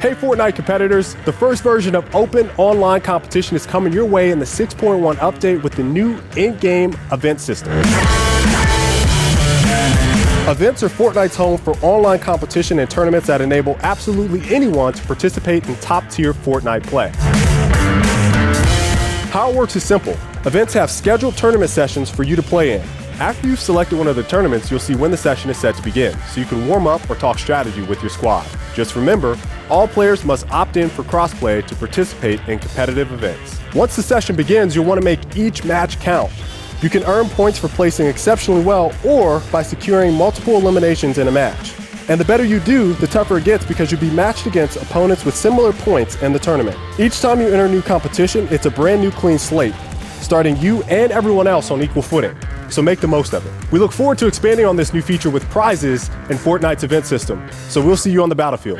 Hey Fortnite competitors, the first version of Open Online Competition is coming your way in the 6.1 update with the new in-game event system. Events are Fortnite's home for online competition and tournaments that enable absolutely anyone to participate in top-tier Fortnite play. How it works is simple. Events have scheduled tournament sessions for you to play in. After you've selected one of the tournaments, you'll see when the session is set to begin, so you can warm up or talk strategy with your squad. Just remember, all players must opt in for crossplay to participate in competitive events. Once the session begins, you'll want to make each match count. You can earn points for placing exceptionally well or by securing multiple eliminations in a match. And the better you do, the tougher it gets because you'll be matched against opponents with similar points in the tournament. Each time you enter a new competition, it's a brand new clean slate, starting you and everyone else on equal footing. So make the most of it. We look forward to expanding on this new feature with prizes in Fortnite's event system. So we'll see you on the battlefield.